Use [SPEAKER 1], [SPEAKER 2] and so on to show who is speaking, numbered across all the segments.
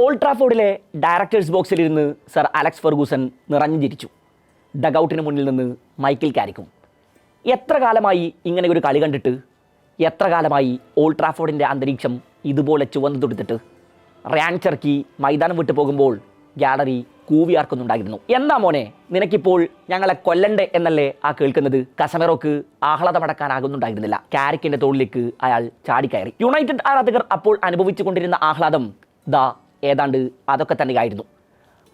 [SPEAKER 1] Old ട്രാഫോർഡിലെ directors ബോക്സിലിരുന്ന് sir Alex Ferguson നിറഞ്ഞു ചിരിച്ചു. ഡഗൌട്ടിന് മുന്നിൽ നിന്ന് മൈക്കിൽ കാരിക്കും. എത്ര കാലമായി ഇങ്ങനെ ഒരു കളി കണ്ടിട്ട്? എത്ര കാലമായി ഓൾഡ് ട്രാഫോർഡിന്റെ അന്തരീക്ഷം ഇതുപോലെ ചുവന്നു തുടുത്തിട്ട്? ചെറുക്കി മൈതാനം വിട്ടു പോകുമ്പോൾ ഗ്യാലറി കൂവിയാർക്കുന്നുണ്ടായിരുന്നു എന്താ മോനെ നിനക്കിപ്പോൾ ഞങ്ങളെ കൊല്ലണ്ടേ എന്നല്ലേ ആ കേൾക്കുന്നത്? കസമെറോക്ക് ആഹ്ലാദമടക്കാനാകുന്നുണ്ടായിരുന്നില്ല. കാരിക്കിന്റെ തോളിലേക്ക് അയാൾ ചാടിക്കയറി. യുണൈറ്റഡ് ആരാധകർ അപ്പോൾ അനുഭവിച്ചുകൊണ്ടിരുന്ന ആഹ്ലാദം ദാ ഏതാണ്ട് അതൊക്കെ തന്നെയായിരുന്നു.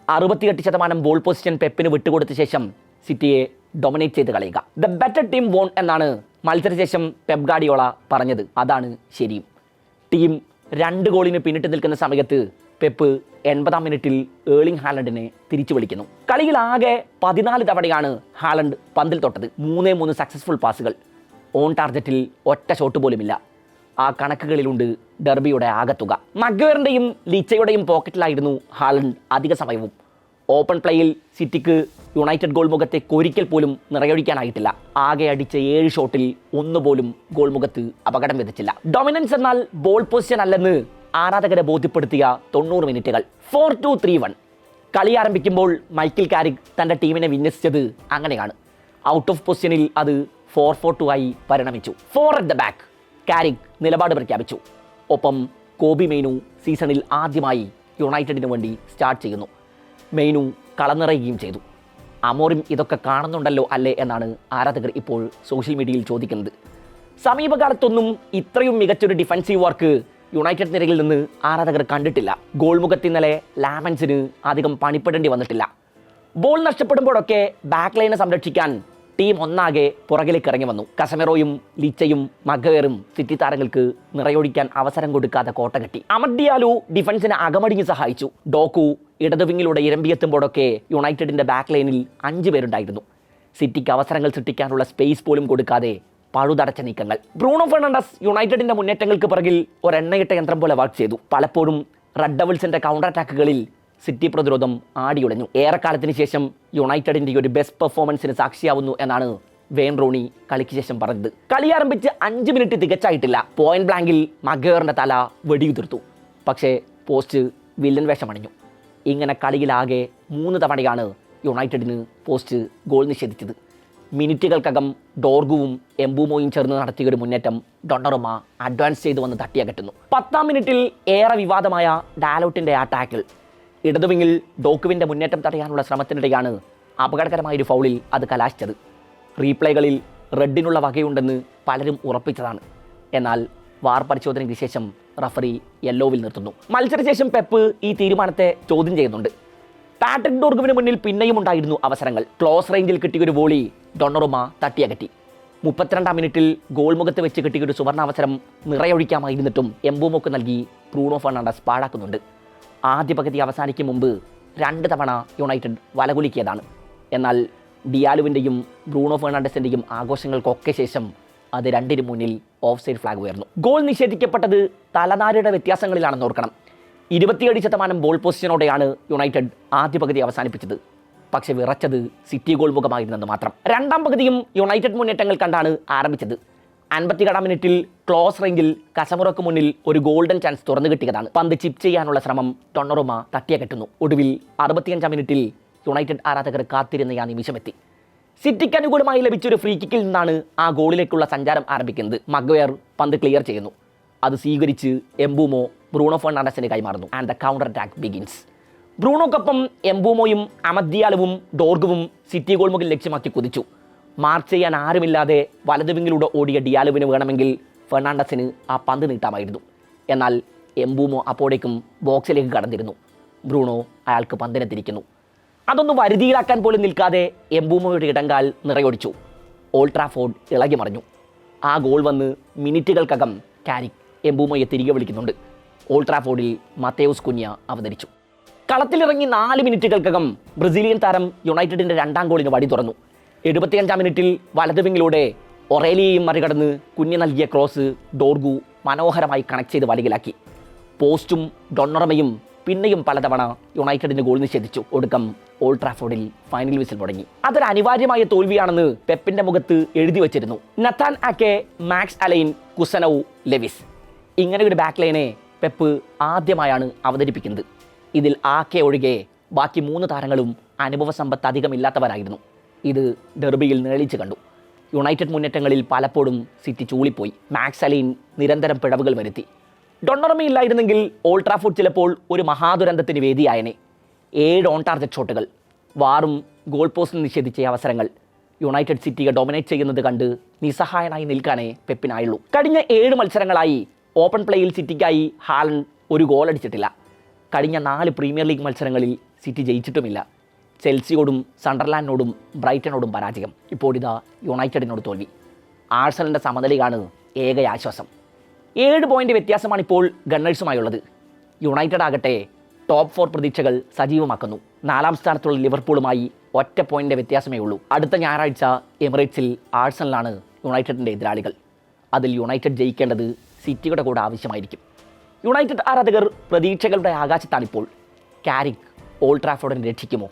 [SPEAKER 1] അറുപത്തിയെട്ട് ശതമാനം ബോൾ പൊസിഷൻ പെപ്പിന് വിട്ടുകൊടുത്ത ശേഷം സിറ്റിയെ ഡൊമിനേറ്റ് ചെയ്ത് കളയുക. ദ ബെറ്റർ ടീം വോൺ എന്നാണ് മത്സരശേഷം പെപ് ഗാഡിയോള പറഞ്ഞത്. അതാണ് ശരിയും. ടീം രണ്ട് ഗോളിന് പിന്നിട്ട് നിൽക്കുന്ന സമയത്ത് പെപ്പ് എൺപതാം മിനിറ്റിൽ ഏളിംഗ് ഹാലൻഡിനെ തിരിച്ചു വിളിക്കുന്നു. കളിയിൽ ആകെ പതിനാല് തവണയാണ് ഹാലൻഡ് പന്തിൽ തൊട്ടത്. മൂന്നേ മൂന്ന് സക്സസ്ഫുൾ പാസുകൾ ഓൺ ടാർഗറ്റിൽ ഒറ്റ ഷോട്ട് പോലുമില്ല. ആ കണക്കുകളിലുണ്ട് ഡെർബിയുടെ ആകത്തുക മഗ്വേറിന്റെയും ലീച്ചയുടെയും പോക്കറ്റിലായിരുന്നു ഹാലൻഡ് അധിക സമയവും. ഓപ്പൺ പ്ലേയിൽ സിറ്റിക്ക് യുണൈറ്റഡ് ഗോൾ മുഖത്തെ കൊരിക്കൽ പോലും നിറയൊഴിക്കാനായിട്ടില്ല. ആകെ അടിച്ച ഏഴ് ഷോട്ടിൽ ഒന്നുപോലും ഗോൾ മുഖത്ത് അപകടം വിധിച്ചില്ല ഡൊമിനൻസ് എന്നാൽ ബോൾ പൊസിഷൻ അല്ലെന്ന് ആരാധകരെ ബോധ്യപ്പെടുത്തിയ തൊണ്ണൂറ് മിനിറ്റുകൾ. Four two three one. കളി ആരംഭിക്കുമ്പോൾ മൈക്കിൾ കാരിക് തന്റെ ടീമിനെ വിന്യസിച്ചത് അങ്ങനെയാണ്. ഔട്ട് ഓഫ് പൊസിഷനിൽ അത് ഫോർ ഫോർ ടു ആയി പരിണമിച്ചു. Four at the back Carrick നിലപാട് പ്രഖ്യാപിച്ചു. ഒപ്പം കോബി മെയ്നു സീസണിൽ ആദ്യമായി യുണൈറ്റഡിന് വേണ്ടി സ്റ്റാർട്ട് ചെയ്യുന്നു. മെയ്നു കളനിറയുകയും ചെയ്തു. അമോറിം ഇതൊക്കെ കാണുന്നുണ്ടല്ലോ അല്ലേ എന്നാണ് ആരാധകർ ഇപ്പോൾ സോഷ്യൽ മീഡിയയിൽ ചോദിക്കുന്നത്. സമീപകാലത്തൊന്നും ഇത്രയും മികച്ചൊരു ഡിഫൻസീവ് വർക്ക് യുണൈറ്റഡ് നിരയിൽ നിന്ന് ആരാധകർ കണ്ടിട്ടില്ല. ഗോൾ മുഖത്ത് ഇന്നലെ ലാമൻസിന് അധികം പണിപ്പെടേണ്ടി വന്നിട്ടില്ല. ബോൾ നഷ്ടപ്പെടുമ്പോഴൊക്കെ ബാക്ക് ലൈനെ സംരക്ഷിക്കാൻ ടീം ഒന്നാകെ പുറകിലേക്ക് ഇറങ്ങി വന്നു. കസമെറോയും ലീച്ചയും മഗേറും സിറ്റി താരങ്ങൾക്ക് നിറയൊടിക്കാൻ അവസരം കൊടുക്കാതെ കോട്ട കെട്ടി. അമഡിയാലു ഡിഫൻസിനെ അകമടിഞ്ഞ് സഹായിച്ചു. ഡോക്കു ഇടതു വിങ്ങിലൂടെ ഇരമ്പിയെത്തുമ്പോഴൊക്കെ യുണൈറ്റഡിന്റെ ബാക്ക് ലൈനിൽ അഞ്ച് പേരുണ്ടായിരുന്നു. സിറ്റിക്ക് അവസരങ്ങൾ സൃഷ്ടിക്കാനുള്ള സ്പേസ് പോലും കൊടുക്കാതെ പഴുതടച്ച നീക്കങ്ങൾ. ബ്രൂണോ ഫെർണാണ്ടസ് യുണൈറ്റഡിന്റെ മുന്നേറ്റങ്ങൾക്ക് പിറകിൽ ഒരെണ്ണയിട്ട യന്ത്രം പോലെ വർക്ക് ചെയ്തു. പലപ്പോഴും റെഡ് ഡബിൾസിന്റെ കൗണ്ടർ അറ്റാക്കുകളിൽ സിറ്റി പ്രതിരോധം ആടിയുടഞ്ഞു ഏറെക്കാലത്തിന് ശേഷം യുണൈറ്റഡിന്റെ ഒരു ബെസ്റ്റ് പെർഫോമൻസിന് സാക്ഷിയാവുന്നു എന്നാണ് വെയിൻ റോണി കളിക്ക് ശേഷം പറഞ്ഞത്. കളി ആരംഭിച്ച് അഞ്ച് മിനിറ്റ് തികച്ചായിട്ടില്ല. പോയിന്റ് ബ്ലാങ്കിൽ മഗേറിന്റെ തല വെടിയുതിർത്തു. പക്ഷേ പോസ്റ്റ് വില്ലൻ വേഷമണിഞ്ഞു. ഇങ്ങനെ കളിയിലാകെ മൂന്ന് തവണയാണ് യുണൈറ്റഡിന് പോസ്റ്റ് ഗോൾ നിഷേധിച്ചത്. മിനിറ്റുകൾക്കകം ഡോർഗുവും എംബുമോയും ചേർന്ന് നടത്തിയ ഒരു മുന്നേറ്റം ഡൊണ്ടറുമ അഡ്വാൻസ് ചെയ്തു വന്ന് തട്ടിയകറ്റുന്നു. പത്താം മിനിറ്റിൽ ഏറെ വിവാദമായ ഡാലോട്ടിന്റെ ആ ടാക്കിൾ ഇടതുവിങ്ങിൽ ഡോക്കുവിന്റെ മുന്നേറ്റം തടയാനുള്ള ശ്രമത്തിനിടെയാണ് അപകടകരമായ ഒരു ഫൗളിൽ അത് കലാശിച്ചത്. റീപ്ലേകളിൽ റെഡിനുള്ള വകയുണ്ടെന്ന് പലരും ഉറപ്പിച്ചതാണ്. എന്നാൽ വാർ പരിശോധനയ്ക്ക് ശേഷം റഫറി യെല്ലോവിൽ നിർത്തുന്നു. മത്സരശേഷം പെപ്പ് ഈ തീരുമാനത്തെ ചോദ്യം ചെയ്യുന്നുണ്ട്. പാട്രിക് ഡോർഗുവിന് മുന്നിൽ പിന്നെയും ഉണ്ടായിരുന്നു അവസരങ്ങൾ. ക്ലോസ് റേഞ്ചിൽ കിട്ടിയൊരു വോളി ഡൊണറുമ തട്ടിയകറ്റി. മുപ്പത്തിരണ്ടാം മിനിറ്റിൽ ഗോൾ മുഖത്ത് വെച്ച് കിട്ടിയൊരു സുവർണാവസരം നിറയൊഴിക്കാമായിരുന്നിട്ടും എംബൂമൊക്കെ നൽകി ബ്രൂണോ ഫെർണാണ്ടസ് പാഴാക്കുന്നുണ്ട്. ആദ്യ പകുതി അവസാനിക്കും മുമ്പ് രണ്ട് തവണ യുണൈറ്റഡ് വലകുലിക്കിയതാണ്. എന്നാൽ ഡിയാലുവിന്റെയും ബ്രൂണോ ഫെർണാണ്ടസിന്റെയും ആഘോഷങ്ങൾക്കൊക്കെ ശേഷം അത് രണ്ടിന് മുന്നിൽ ഓഫ് സൈഡ് ഫ്ലാഗ് ഉയർന്നു. ഗോൾ നിഷേധിക്കപ്പെട്ടത് തലനാരിയുടെ വ്യത്യാസങ്ങളിലാണെന്ന് ഓർക്കണം. ഇരുപത്തിയേഴ് ശതമാനം ബോൾ പൊസിഷനോടെയാണ് യുണൈറ്റഡ് ആദ്യ പകുതി അവസാനിപ്പിച്ചത്. പക്ഷെ വിറച്ചത് സിറ്റി ഗോൾ മുഖമായിരുന്നെന്ന് മാത്രം. രണ്ടാം പകുതിയും യുണൈറ്റഡ് മുന്നേറ്റങ്ങൾ കണ്ടാണ് ആരംഭിച്ചത്. അൻപത്തിയേഴാം മിനിറ്റിൽ ക്ലോസ് റേഞ്ചിൽ കസമുറക്ക് മുന്നിൽ ഒരു ഗോൾഡൻ ചാൻസ് തുറന്നു കിട്ടിയതാണ്. പന്ത് ചിപ്പ് ചെയ്യാനുള്ള ശ്രമം ടൊണ്ണറുമ തട്ടിയകറ്റുന്നു ഒടുവിൽ അറുപത്തിയഞ്ചാം മിനിറ്റിൽ യുണൈറ്റഡ് ആരാധകർ കാത്തിരുന്ന ആ നിമിഷമെത്തി. സിറ്റിക്ക് അനുകൂലമായി ലഭിച്ച ഒരു ഫ്രീ കിക്കിൽ നിന്നാണ് ആ ഗോളിലേക്കുള്ള സഞ്ചാരം ആരംഭിക്കുന്നത്. മഗ്വയർ പന്ത് ക്ലിയർ ചെയ്യുന്നു. അത് സ്വീകരിച്ച് എംബൂമോ ബ്രൂണോ ഫെർണാണ്ടസിന് കൈമാറുന്നു. And the counter attack begins ബ്രൂണോക്കൊപ്പം എംബൂമോയും അമദ്യാലവും ഡോർഗുവും സിറ്റി ഗോൾ മുകളിൽ ലക്ഷ്യമാക്കി കുതിച്ചു. മാർച്ച് ചെയ്യാൻ ആരുമില്ലാതെ വലതു വിങ്ങിലൂടെ ഓടിയ ഡിയാലുവിന് വേണമെങ്കിൽ ഫെർണാണ്ടസിന് ആ പന്ത് നീട്ടാമായിരുന്നു. എന്നാൽ എംബൂമോ അപ്പോഴേക്കും ബോക്സിലേക്ക് കടന്നിരുന്നു. ബ്രൂണോ അയാൾക്ക് പന്തിനെ തിരിക്കുന്നു അതൊന്ന് വരുതിയിലാക്കാൻ പോലും നിൽക്കാതെ എംബൂമോയുടെ ഇടങ്കാൽ നിറയൊടിച്ചു. ഓൾട്രാഫോർഡ് ട്രാഫോർഡ് ഇളകി മറിഞ്ഞു. ആ ഗോൾ വന്ന് മിനിറ്റുകൾക്കകം കാരിക് എംബൂമോയെ തിരികെ വിളിക്കുന്നുണ്ട്. ഓൾട്രാഫോർഡിൽ ട്രാഫോർഡിൽ മത്തേയൂസ് കുഞ്ഞ അവതരിച്ചു. കളത്തിലിറങ്ങി നാല് മിനിറ്റുകൾക്കകം ബ്രസീലിയൻ താരം യുണൈറ്റഡിന്റെ രണ്ടാം ഗോളിന് വടി തുറന്നു. എഴുപത്തിയഞ്ചാം മിനിറ്റിൽ വലതുവിങ്ങിലൂടെ ഒറേലിയെയും മറികടന്ന് കുഞ്ഞ് നൽകിയ ക്രോസ് ഡോർഗു മനോഹരമായി കണക്ട് ചെയ്ത് വലകിലാക്കി പോസ്റ്റും ഡൊണ്ണറമയും പിന്നെയും പലതവണ യുണൈറ്റഡിന് ഗോൾ നിഷേധിച്ചു. ഒടുക്കം ഓൾഡ് ട്രാഫോർഡിൽ ഫൈനൽ വിസിൽ മുടങ്ങി. അതൊരു അനിവാര്യമായ തോൽവിയാണെന്ന് പെപ്പിന്റെ മുഖത്ത് എഴുതി വച്ചിരുന്നു. നത്താൻ ആക്കെ മാക്സ് അലൈൻ കുസനവ് ലെവിസ്. ഇങ്ങനെ ഒരു ബാക്ക് ലൈനെ പെപ്പ് ആദ്യമായാണ് അവതരിപ്പിക്കുന്നത്. ഇതിൽ ആക്കെ ഒഴികെ ബാക്കി മൂന്ന് താരങ്ങളും അനുഭവ സമ്പത്ത് അധികമില്ലാത്തവരായിരുന്നു ഇത് ഡെർബിയിൽ നേളിച്ച് കണ്ടു. യുണൈറ്റഡ് മുന്നേറ്റങ്ങളിൽ പലപ്പോഴും സിറ്റി ചൂളിപ്പോയി. മാക്സ് അലീൻ നിരന്തരം പിഴവുകൾ വരുത്തി. ഡൊണ്ണർമി ഇല്ലായിരുന്നെങ്കിൽ ഓൾട്രാഫുഡ് ചിലപ്പോൾ ഒരു മഹാദുരന്തത്തിന് വേദിയായനെ. ഏഴ് ഓൺ ടാർജറ്റ് ഷോട്ടുകൾ വാറും ഗോൾ പോസ്റ്റിൽ നിഷേധിച്ച അവസരങ്ങൾ യുണൈറ്റഡ് സിറ്റിയെ ഡൊമിനേറ്റ് ചെയ്യുന്നത് കണ്ട് നിസ്സഹായനായി നിൽക്കാനേ പെപ്പിനായുള്ളൂ. കഴിഞ്ഞ ഏഴ് മത്സരങ്ങളായി ഓപ്പൺ പ്ലേയിൽ സിറ്റിക്കായി ഹാലൻ ഒരു ഗോൾ അടിച്ചിട്ടില്ല. കഴിഞ്ഞ നാല് പ്രീമിയർ ലീഗ് മത്സരങ്ങളിൽ സിറ്റി ജയിച്ചിട്ടുമില്ല. ചെൽസിയോടും സണ്ടർലാൻഡിനോടും ബ്രൈറ്റനോടും പരാജയം. ഇപ്പോൾ ഇതാ യുണൈറ്റഡിനോട് തോൽവി. ആഴ്സണലിന്റെ സമനിലയാണ് ഏക ആശ്വാസം. ഏഴ് പോയിന്റ് വ്യത്യാസമാണ് ഇപ്പോൾ ഗണ്ണേഴ്സുമായുള്ളത്. യുണൈറ്റഡ് ആകട്ടെ ടോപ്പ് ഫോർ പ്രതീക്ഷകൾ സജീവമാക്കുന്നു. നാലാം സ്ഥാനത്തുള്ള ലിവർപൂളുമായി ഒറ്റ പോയിന്റ് വ്യത്യാസമേ ഉള്ളൂ. അടുത്ത ഞായറാഴ്ച എമിറേറ്റ്സിൽ ആഴ്സണലാണ് യുണൈറ്റഡിന്റെ എതിരാളികൾ. അതിൽ യുണൈറ്റഡ് ജയിക്കേണ്ടത് സിറ്റിയുടെ കൂടെ ആവശ്യമായിരിക്കും. യുണൈറ്റഡ് ആരാധകർ പ്രതീക്ഷകളുടെ ആകാശത്താണിപ്പോൾ. കാരിക് ഓൾഡ് ട്രാഫോർഡിനെ രക്ഷിക്കുമോ?